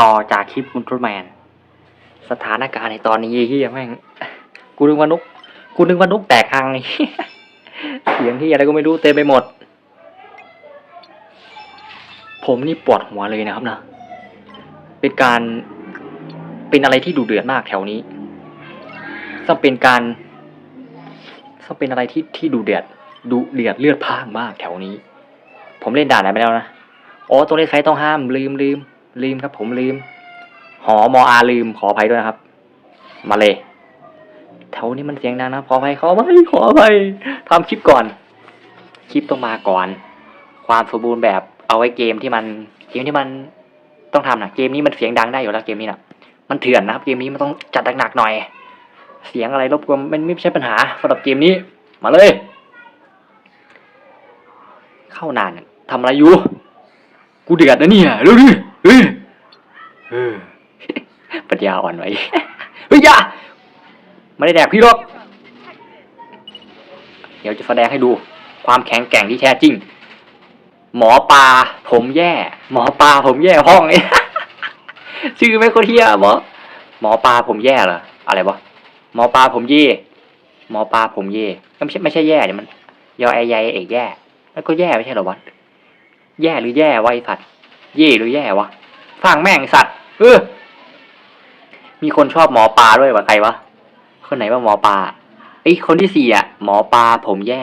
ต่อจากคลิปอุลตร้าแมน สถานการณ์ในตอนนี้เฮียแม่ง กูนึกว่านกกูนึกว่านกแตกอังเสียงที่อะไรก็ไม่รู้เต็มไปหมด ผมนี่ปวดหัวเลยนะครับนะ เป็นการเป็นอะไรที่ดูเดือดมากแถวนี้ซึ่งเป็นการซึ่งเป็นอะไรที่ที่ดูเดือดดูเดือดเลือดพ่างมากแถวนี้ ผมเล่นด่านไหนไปแล้วนะโอ้ตัวเลขใครต้องห้ามลืมลืม ลืมครับ ผมลืม หอมออาลืมขออภัยด้วยนะครับ มาเลยแถวนี้มันเสียงดังนะขออภัยขออภัยขออภัยทำคลิปก่อน คลิปต้องมาก่อน ความสมบูรณ์แบบเอาไว้เกมที่มันเกมที่มันต้องทำนะเกมนี้มันเสียงดังได้อยู่แล้วเกมนี้นะมันเถื่อนนะครับ เกมนี้มันต้องจัดหนักๆหน่อย เสียงอะไรรบกวนมันไม่ใช่ปัญหาสำหรับเกมนี้ มาเลย เข้านานทำอะไรอยู่ กูเดือดนะเนี่ยเร็วดิ เฮ้ยเออปัญญาอ่อนไว้เฮ้ยอย่าไม่ได้แดกพี่หรอกเดี๋ยวจะแสดงให้ดู ความแข็งแกร่งที่แท้จริง หมอปลาผมแย่ หมอปลาผมแย่ห้องไอ้ชื่อไม่โคตรเทียหมอหมอปลาผมแย่เหรออะไรวะหมอปลาผมเย่หมอปลาผมเย่ไม่ใช่ไม่ใช่แย่เดี๋ยวมันยอไอใยเอกแย่ แล้วก็แย่ไม่ใช่เหรอวะแย่หรือแย่วะไอสัตว์ เย่หรือแย่วะฟังแม่งสัตว์เออมีคนชอบหมอปลาด้วยวะใครวะคนไหนว่าหมอปลาไอยคนที่สี่อะ หมอปลาผมแย่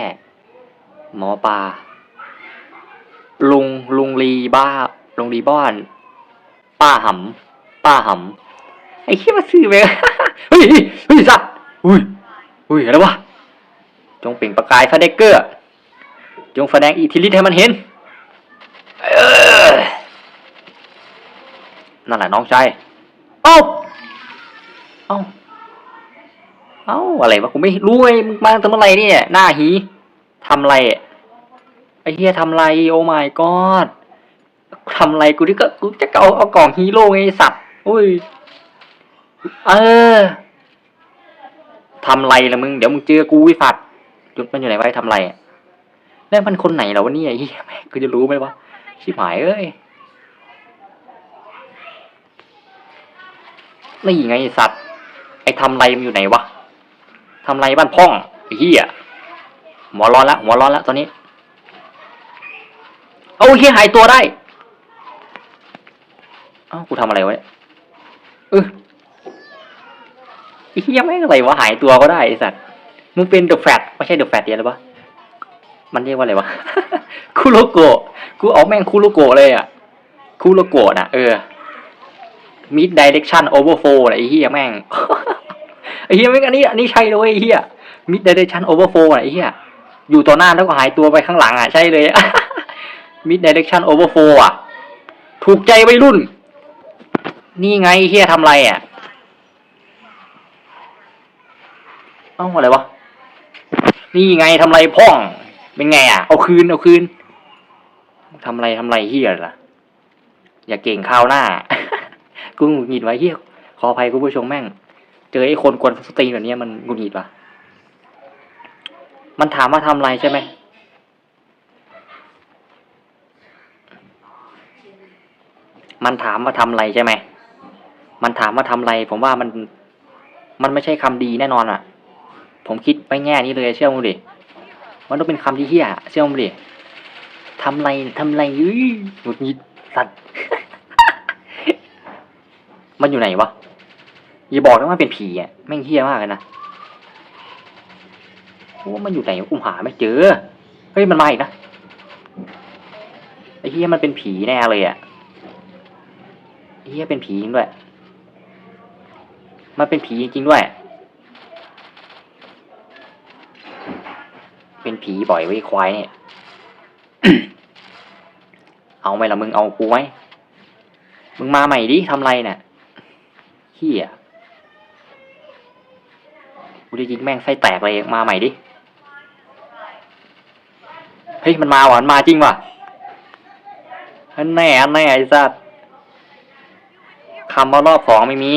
หมอปลาลุงลุงลีบ้าลุงลีบ้านป้าหำป้าหำไอ้เหี้มาซื้อไปเฮ้ยเฮ้ยสัตว์อุ้ยอุ้ยอะไรวะจงเปล่งประกายสเดกเกอร์ จงแสดงอิทธิฤทธิ์ให้มันเห็น เออ นั่นแหละน้องชายเอ้าเอ้าเอ้าอะไรวะกูไม่รู้ไงมึงมาทำอะไรเนี่ย หน้าหีทำอะไรไอ้เหี้ยทำอะไรโอ้ my god ทำอะไรกูที่ก็กูจะเอาเอากล่องฮีโร่ไงไอ้สัตว์อุ้ยเออทำไรละมึงเดี๋ยวมึงเจอกูวิสัตจุดมันอยู่ไหนไว้ทำไรแล้วมันคนไหนเหรอวะเนี่ยไอ้เหี้ยแม่กูจะรู้ไหมวะชิบหายเอ้ย ไงไอ้สัตว์ ไอ้ทำไรมันอยู่ไหนวะทำไรบ้านพ่องไอ้เหี้ยหัวร้อนละหัวร้อนละตอนนี้ เอาไอ้เหี้ยหายตัวได้ เอ้ากูทำอะไรวะเนี่ยเออไอ้เหี้ยแม่งอะไรวะหายตัวก็ได้ไอ้สัตว์มึงเป็นเดอะแฟตไม่ใช่เดอะแฟตเดียวหรือปะมันเรียกว่าอะไรวะคูโรโกะกูเอาแม่งคูโรโกะเลยอะคูโรโกะนะเออ mid direction overflow น่ะไอ้เหี้ยแม่งไอ้เหี้ยแม่งอันนี้อันนี้ใช่เลยไอ้เหี้ย mid direction overflow น่ะไอ้เหี้ยอยู่ต่อหน้าแล้วก็หายตัวไปข้างหลังอะใช่เลย mid direction overflow อะ ถูกใจวัยรุ่น นี่ไงเหี้ยทำไรอะเอ้าอะไรวะนี่ไงทำไรพ่อง เป็นไงอะ เอาคืนเอาคืนทำไรทำไรเฮียล่ะ อย่าเก่งข้าวหน้า กูหงุดหงิดไว้เฮียขออภัยคุณผู้ชมแม่ง เจอไอ้คนกวนสตรีมแบบนี้มันหงุดหงิดวะมันถามว่าทำอะไรใช่ไหมมันถามว่าทำอะไรใช่ไหม มันถามว่าทำอะไร ผมว่ามัน มันไม่ใช่คำดีแน่นอนอะ ผมคิดไปแง่นี้เลยเชื่อมึงดิ มันต้องเป็นคำที่เฮี้ยเชื่อมึงดิทำไรทำไรอุ้ยหงุดหงิดสัตว์ มันอยู่ไหนวะ อย่าบอกนะว่าเป็นผีอะแม่งเฮี้ยมากเลยนะโอ้มันอยู่ไหนอุ้มหาไม่เจอ เฮ้ยมันมาอีกนะไอ้เฮี้ยมันเป็นผีแน่เลยอะไอ้เฮี้ยเป็นผีจริงด้วย มันเป็นผีจริงด้วย เป็นผีบ่อยไว้ควายเนี่ยเอาไหมล่ะมึงเอากูไหมมึงมาใหม่ดิทำไรเนี่ย เฮียกูจะยิงแม่งไส้แตกเลยมาใหม่ดิ เฮ้ย มันมาว่ะมันมาจริงว่ะอันแน่อันแน่ไอ้สัสคำว่ารอบสองไม่มี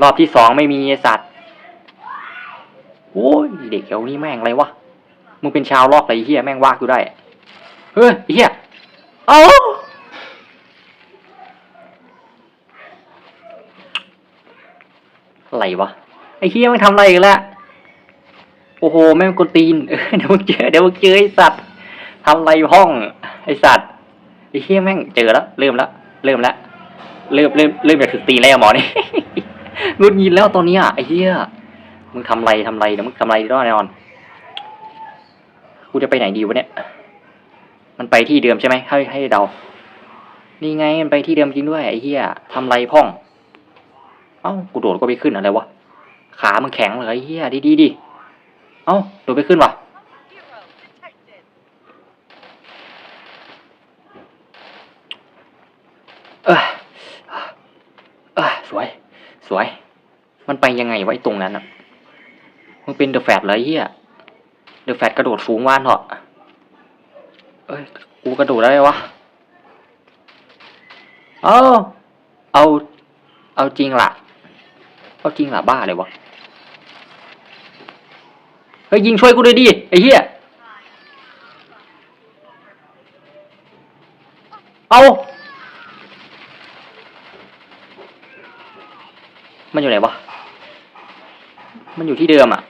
รอบที่สองไม่มีไอ้สัตว์โอ้ยเด็กเดี๋ยวนี้แม่งอะไรวะ มึงเป็นชาวลอกอะไรเฮียแม่งว่ากูได้ เฮ้ยไอ้เฮียเอา อะไรวะไอ้เฮียมันทำอะไรกันละโอ้โหแม่งกวนตีนเดี๋ยวมึงเจอเดี๋ยวมึงเจอไอ้สัตว์ทำอะไรห้องไอ้สัตว์ไอ้เฮียแม่งเจอแล้วเริ่มแล้วเริ่มแล้วเริ่มเริ่มเริ่มจะถึงตีนแล้วหมอนี่งุดหงิดแล้วตอนนี้ยไอ้เฮียมึงทำไรทำไรเดี๋ยวมึงทำไรแน่นอนกูจะไปไหนดีวะเนี่ยมันไปที่เดิมใช่ไหมให้ให้เดานี่ไงมันไปที่เดิมจริงด้วยไอ้เหี้ยทำไรพ่อง เอ้ากูโดดก็ไปขึ้นอะไรวะ ขามันแข็งเลยเหี้ยดีดีดีเอ้าโดดไปขึ้นวะเออเออสวย สวย มันไปยังไงไอ้ตรงนั้นอะมึงเป็นเดอะแฟตเหรอไอ้เหี้ยเดอะแฟตกระโดดสูงว่านเหรอเอ้ย กูกระโดดได้วะ เอา เอา เอาจริงล่ะ เอาจริงล่ะบ้าเลยวะเฮ้ยยิงช่วยกูด้วยดิไอ้เหี้ยเอามันอยู่ไหนวะ มันอยู่ที่เดิมอะ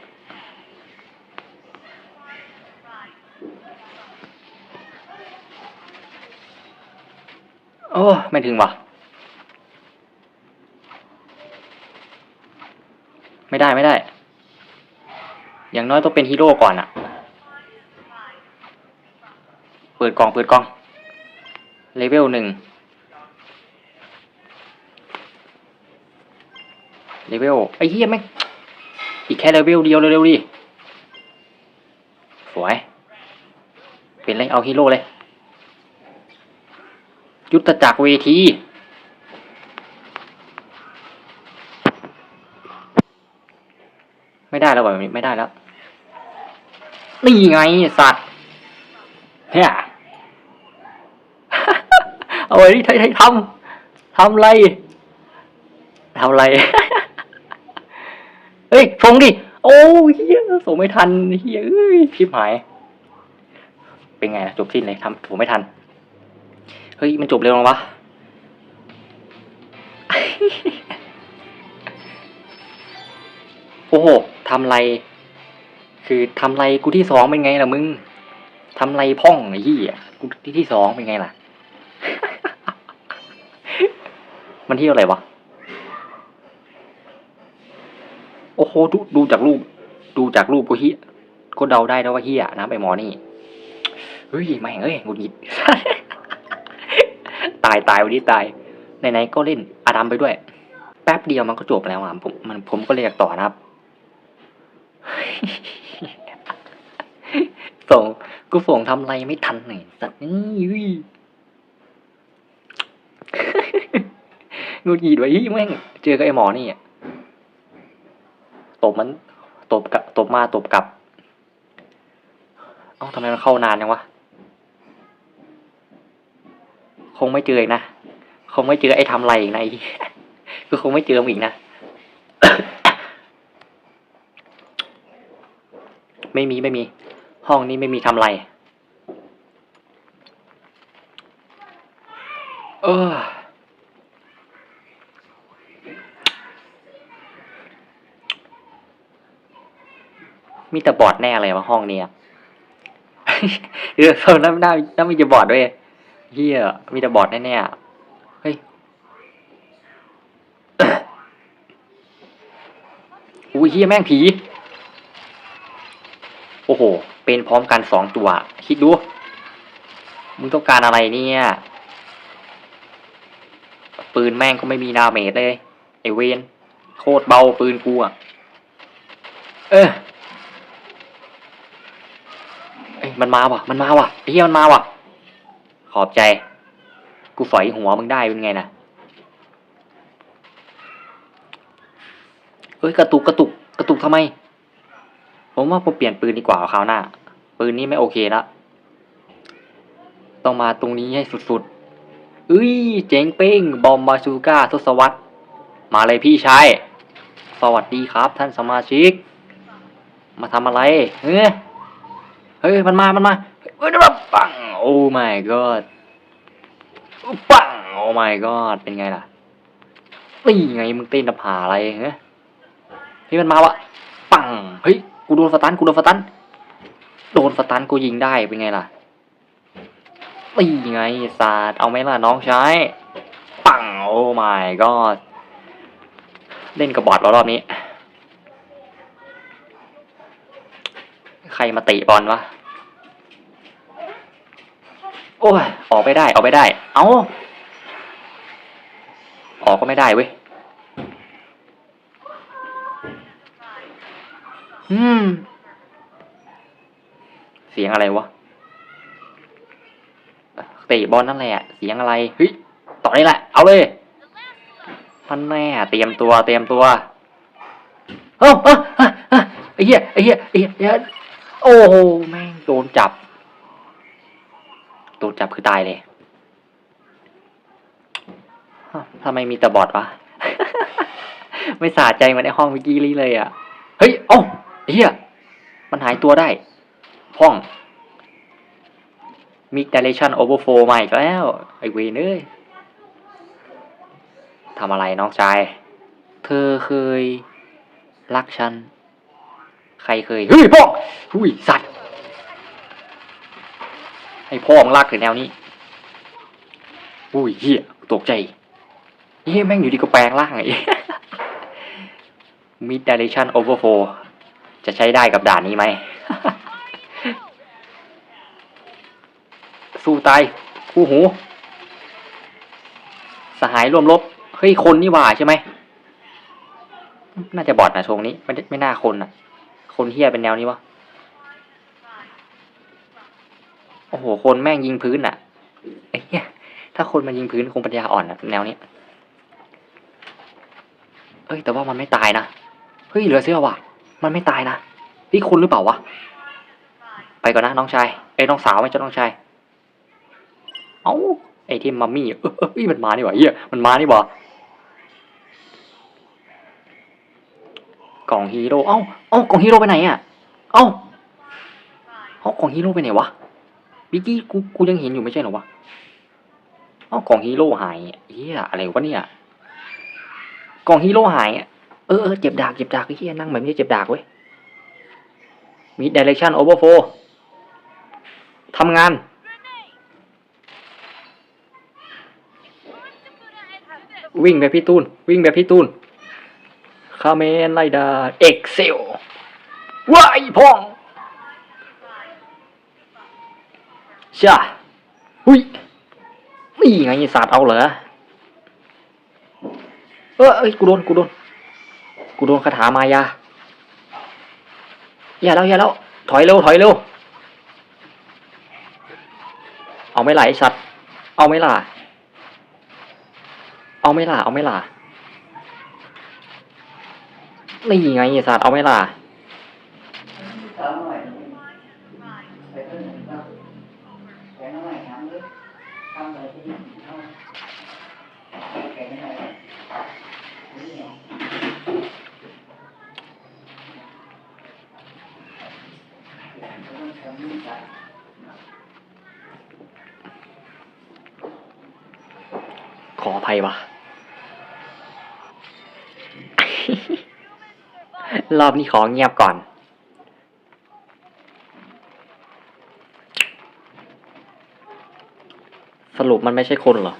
โอ้ ไม่ถึงว่ะ ไม่ได้ไม่ได้ อย่างน้อยต้องเป็นฮีโร่ก่อนอะเปิดกล่องเปิดกล่อง เลเวลหนึ่ง เลเวลไอ้เหี้ยแม่งอีกแค่เลเวลเดียวเร็วๆดิ สวย เป็นไรเอาฮีโร่เลย ยุทธจักรเวที ไม่ได้แล้วแบบนี้ไม่ได้แล้วนี่ไงสัตว์เนี่ยเอาไว้ที่ไทยไทยทำทำอะไรทำอะไรเฮ้ยส่งดิ โอ้ยเฮียส่งไม่ทันเฮียเอ้ยชิบหาย เป็นไงล่ะจบสิ้นเลยทำผมไม่ทัน เฮ้ย มันจบเร็วจังวะโอ้โห ทำไรคือทำไรกูที่สองเป็นไงล่ะมึงทำไรพ่องไอ้ยี่อะกูที่ที่สองเป็นไงล่ะ มันที่อะไรวะโอ้โหดูดูจากรูป ดูจากรูปก็เฮียก็เดาได้แล้วว่าเฮียนะไปหมอนี่เฮ้ยแม่งเอ้ยหงุดหงิดตายตายวันนี้ตายไหนๆก็เล่นอาดัมไปด้วย แป๊บเดียวมันก็จบแล้วอะผมมันผมก็เลยอยากต่อนะครับ ส่งกูส่งทำอะไรไม่ทันหน่อยสัตว์นี่อุ้ยหงุดหงิดไว้ยแม่ง เจอกับไอ้หมอนี่อะตบมันตบกับตบมาตบกลับ เอ้าทำไมมันเข้านานยังวะ คงไม่เจออีกนะ คงไม่เจอไอ้ทำอะไรอีกนะไอ้ก็คงไม่เจออีกนะ ไม่มีไม่มี ห้องนี้ไม่มีทำไร เออ มีแต่บอดแน่เลยวะห้องนี้เออโซนนั้นน่าน่ามีจะบอดด้วยเฮียมีแต่บอดแน่ๆอะเฮ้ยอุ้ยเฮียแม่งผี โอ้โห เป็นพร้อมกันสองตัว คิดดู มึงต้องการอะไรเนี่ย ปืนแม่งก็ไม่มีดาเมจเลย ไอเวนโคตรเบาปืนกูอะเออเอ้ยมันมาว่ะ มันมาว่ะเหี้ยมันมาว่ะ ขอบใจ กูฝอยหัวมึงได้เป็นไงนะเอ้ยกระตุกกระตุกกระตุกทำไม ผมว่าผมเปลี่ยนปืนดีกว่าคราวหน้า ปืนนี้ไม่โอเคละต้องมาตรงนี้ให้สุดๆเอ้ยเจ๋งเป้ง บอมบาซูก้าทศวรรษมาเลยพี่ชายสวัสดีครับ ท่านสมาชิก มาทำอะไร เฮ้ยเฮ้ยมันมามันมาเฮ้ยแบบปังโอ้ my god ปังโอ้ my god เป็นไงล่ะนี่ไงมึงเต้นหน้าผาอะไรเฮ้ยเฮ้ยมันมาวะปังเฮ้ย กูโดนสตันกูโดนสตันโดนสตันกูยิงได้เป็นไงล่ะตีไงศาสตร์เอาไหมล่ะน้องชายปังโอ้ my god เล่นกับบอทแล้วรอบนี้ ใครมาเตะบอลวะโอ้ยออกไม่ได้ออกไม่ได้ เอาออกก็ไม่ได้เว้ย อืม เสียงอะไรวะ เตะบอลนั่นแหละ เสียงอะไร เฮ้ย ต่อได้แหละ เอาเลยมันแน่เตรียมตัว เตรียมตัวเอ้าเอ้าเอ้ไอ้เหี้ยไอ้เหี้ย ไอ้เหี้ย ไอ้เหี้ย โอ้โห แม่งโดนจับ โดนจับคือตายเลยทำไมมีแต่บอดวะ ไม่สะใจเหมันห้องเมื่อกี้เลยอะ เฮ้ย เอ้าไอ้ เหี้ยมันหายตัวได้ห้องมิก direction overflow มาอีกแล้ว ไอเวนเอ้ยทำอะไรน้องชาย เธอเคย รักฉัน ใครเคย เฮ้ยพ่อหุยสัตว์ให้พ่อมึงลากถึงแนวนี้อุ้ยเฮียตกใจเฮียแม่งอยู่ดีก็แปลงร่างไอ้ Mid Direction Overflow จะใช้ได้กับด่านนี้ไหม สู้ตายคู่หู สหายร่วมรบเฮ้ย คนนี่หว่าใช่ไหม น่าจะบอดนะชงนี้ ไม่ไม่น่าคนอะ คนเฮียเป็นแนวนี้วะ โอ้โห คนแม่งยิงพื้นอะไอ้เหี้ยถ้าคนมันยิงพื้นคงปัญญาอ่อนอะแนวนี้เอ้ย แต่ว่ามันไม่ตายนะ เฮ้ย เหลือเสื้อว่ะ มันไม่ตายนะพี่คนหรือเปล่าวะ ไปก่อนนะน้องชายเอ้น้องสาวไม่ใช่น้องชาย เอ้าไอ้ที่มัมมี่เออเออมันมานี่หว่าเฮียมันมานี่หว่ากล่องฮีโร่ เอ้า เอ้ากล่องฮีโร่ไปไหนอะ เอ้า เอ้ากล่องฮีโร่ไปไหนวะบิกกี้กู กูยังเห็นอยู่ไม่ใช่หรอวะ เอ้ากล่องฮีโร่หายเฮียอะไรวะเนี่ย กล่องฮีโร่หายอะ เออเจ็บดากเจ็บดากไอ้เฮียนั่งแบบนี้เจ็บดากเว้ยมี direction overflow ทำงาน วิ่งแบบพี่ตูน วิ่งแบบพี่ตูนคาเมนไลดาเอ็กเซลว้ายพ่องช่าหุยนี่ไงศาสตร์เอาเหรอ เออเอ้ยกูโดน กูโดน กูโดนคาถามายาอย่าแล้วอย่าแล้วถอยเร็วถอยเร็วเอาไม่ล่ะไอสัตว์เอาไม่ล่ะเอาไม่ล่ะเอาไม่ล่ะนี่ไงไอ้สัตว์เอาไม่ล่ะขออ ภัยวะ รอบนี้ขอเงียบก่อน สรุปมันไม่ใช่คนเหรอ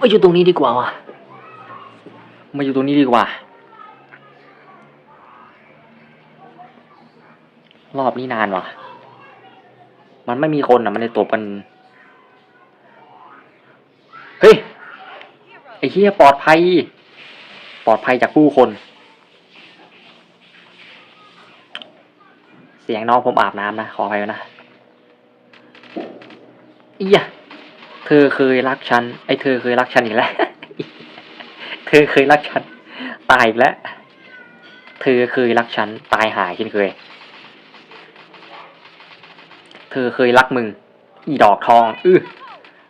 มาอยู่ตรงนี้ดีกว่าวะมาอยู่ตรงนี้ดีกว่า รอบนี้นานวะมันไม่มีคนอะ มันเลยตบกัน เฮ้ย ไอ้เหี้ยปลอดภัย ปลอดภัยจากผู้คน เสียงน้องผมอาบน้ำนะ ขออภัยนะอียะเธอเคยรักฉัน ไอ้เธอเคยรักฉันอีกแล้ว เธอเคยรักฉัน ตายอีกแล้ว เธอเคยรักฉัน ตายหายเช่นเคย เธอเคยรักมึง อีดอกทอง อื้อ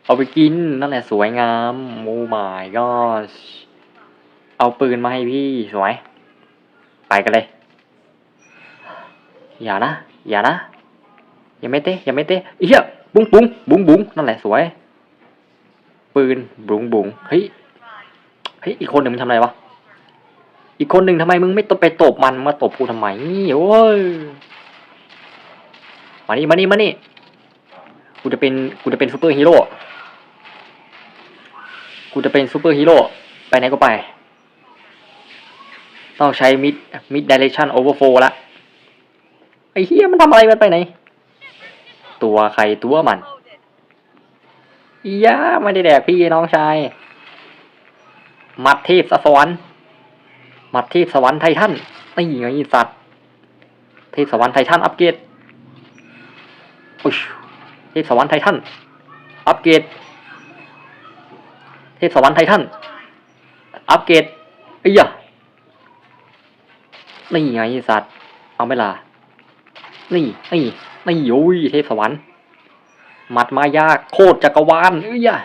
เอาไปกินนั่นแหละสวยงามโอ้ my gosh เอาปืนมาให้พี่สวย ไปกันเลย อย่านะ อย่านะ อย่าไม่เตะอย่าไม่เตะเฮียบุ้งบุ้งบุ้งบุ้งนั่นแหละสวย ปืนบุ้งบุ้งเฮ้ยเฮ้ยอีกคนหนึ่งมันทำอะไรวะอีกคนหนึ่งทำไมมึงไม่ตบไปตบมันมาตบกูทำไมโอ้ยมานี่มานี่มานี่กูจะเป็นกูจะเป็นซูเปอร์ฮีโร่ กูจะเป็นซูเปอร์ฮีโร่ไปไหนก็ไป ต้องใช้มิดมิดดิเรกชันโอเวอร์โฟละไอ้เฮียมันทำอะไรมันไปไหน ตัวใครตัวมันอียาไม่ได้แดกพี่น้องชายมัดเทพสวรรค์มัดเทพสวรรค์ไททันนี่ไงสัตว์ เทพสวรรค์ไททันอัปเกรดเทพสวรรค์ไททันอัปเกรด เทพสวรรค์ไททันอัปเกรดไอ้ยะนี่ไงสัตว์เอาไม่ล่ะนี่นี่นี่โอ้ยเทพสวรรค์หมัดมายาโคตรจักรวาลเอ้ยยะ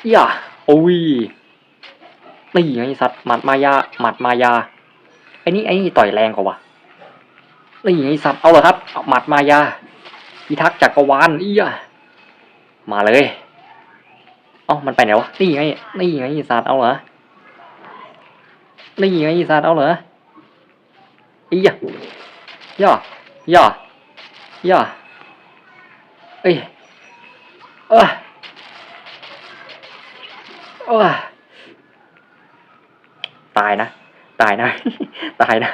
เอ้ยะโอ้ยนี่ไงสัตว์หมัดมายาหมัดมายาไอ้นี่ไอ้นี่ต่อยแรงกว่าวะนี่ไงสัตว์เอาเหรอครับเอาหมัดมายาพิทักษ์จักรวาลเอ้ยะมาเลย อ้ามันไปไหนวะ นี่ไง นี่ไงสัตว์เอาเหรอ นี่ไงสัตว์เอาเหรออียะย่อย่อย่อเอ้ยเออเออตายนะ ตายนะ ตายนะ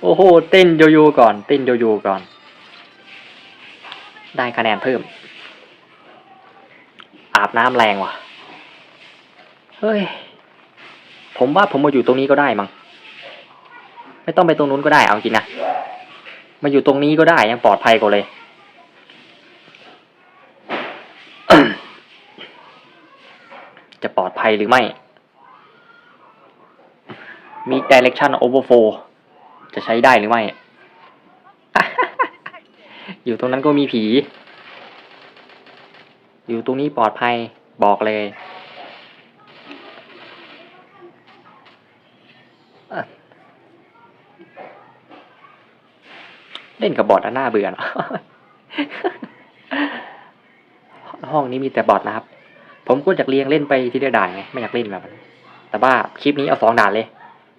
โอ้โห เต้นโยโย่ก่อน เต้นโยโย่ก่อน ได้คะแนนเพิ่ม อาบน้ำแรงว่ะ เฮ้ย ผมว่าผมมาอยู่ตรงนี้ก็ได้มั้ง ไม่ต้องไปตรงนู้นก็ได้เอาจริงนะ มาอยู่ตรงนี้ก็ได้ยังปลอดภัยกว่าเลย จะปลอดภัยหรือไม่ มี direction overflow จะใช้ได้หรือไม่ อยู่ตรงนั้นก็มีผี อยู่ตรงนี้ปลอดภัยบอกเลยเล่นกับบอทอะน่าเบื่อเนอะห้องนี้มีแต่บอทนะครับ ผมก็อยากเรียงเล่นไปทีละด่านไงไม่อยากเล่นแบบนั้นแต่ว่าคลิปนี้เอาสองด่านเลย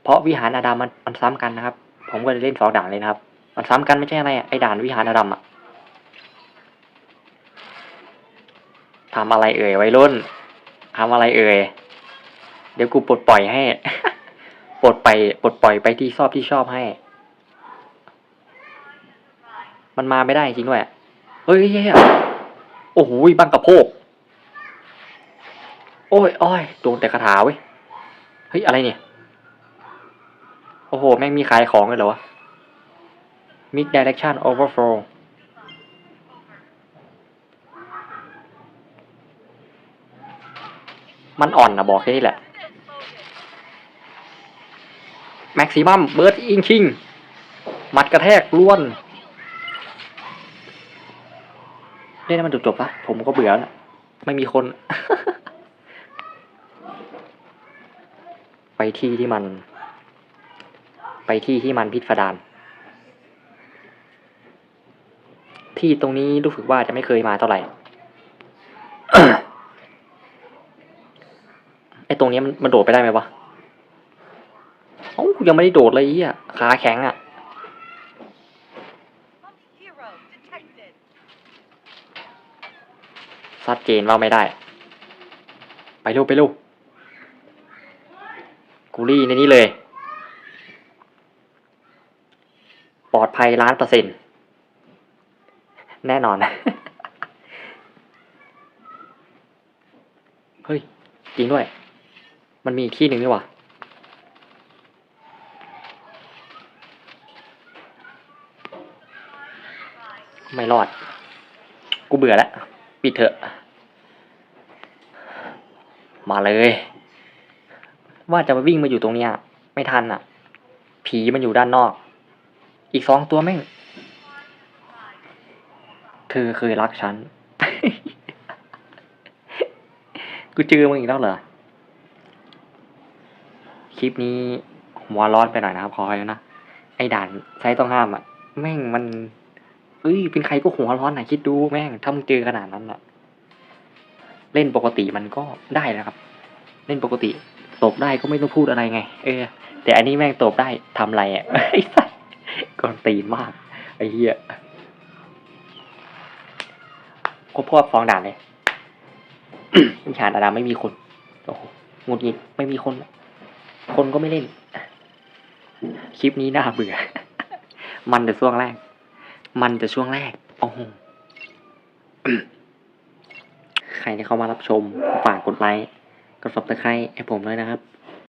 เพราะวิหารอาดามมันมันซ้ำกันนะครับ ผมก็เลยเล่นสองด่านเลยนะครับ มันซ้ำกันไม่ใช่อะไรอะไอ้ด่านวิหารอาดามอะ ทำอะไรเอ่ยวัยรุ่นทำอะไรเอ่ยเดี๋ยวกูปลดปล่อยให้ ปลดไปปลดปล่อยไปที่ชอบที่ชอบให้ มันมาไม่ได้จริงด้วยเฮ้ยเฮ้ยเฮ้ยโอ้โหบังกระโพก โอ้ยโอ้ยโดนแต่คาถาเว้ย เฮ้ย อะไรเนี่ย โอ้โห แม่งมีขายของเลยเหรอวะ mid direction overflow มันอ่อนนะบอกแค่นี้แหละ maximum burst inching มัดกระแทกล้วนเล่นให้มันจบๆปะผมก็เบื่อแล้วไม่มีคน ไปที่ที่มัน ไปที่ที่มันพิสดารที่ตรงนี้รู้สึกว่าจะไม่เคยมาเท่าไหร่ ตรงนี้มันมันโดดไปได้ไหมวะเอ้ยังไม่ได้โดดเลยไอะขาแข็งอะชัดเจนว่าไม่ได้ ไปเร็วไปเร็วกูรี่ในนี้เลย ปลอดภัยล้านเปอร์เซ็นต์แน่นอน เฮ้ย จริงด้วย มันมีอีกที่หนึ่งนี่หว่าไม่รอด กูเบื่อแล้ว ปิดเถอะ มาเลย ว่าจะมาวิ่งมาอยู่ตรงเนี้ย ไม่ทันอะ ผีมันอยู่ด้านนอก อีกสองตัวแม่ง เธอเคยรักฉัน กูเจอมึงอีกแล้วเหรอ ลิปนี้หัวร้อนไปหน่อยนะครับขออภัยนะ ไอ้ด่านใช้ต้องห้ามอะ แม่งมันเอ้ยเป็นใครก็หัวร้อนนะคิดดูแม่งถ้ามึงเจอขนาดนั้นอะ เล่นปกติมันก็ได้นะครับ เล่นปกติตบได้ก็ไม่ต้องพูดอะไรไง เออ แต่อันนี้แม่งตบได้ทำอะไรอะไอ้สัสกอนตีนมาก ไอ้เหี้ยก็พวกฟ้องด่านเลยวิชาดาราไม่มีคนโอ้โหหงุดหงิดไม่มีคน คนก็ไม่เล่น คลิปนี้น่าเบื่อ มันแต่ช่วงแรก มันแต่ช่วงแรกโอ้โหใครที่เข้ามารับชมฝากกดไลค์ กด subscribe ให้ผมด้วยนะครับ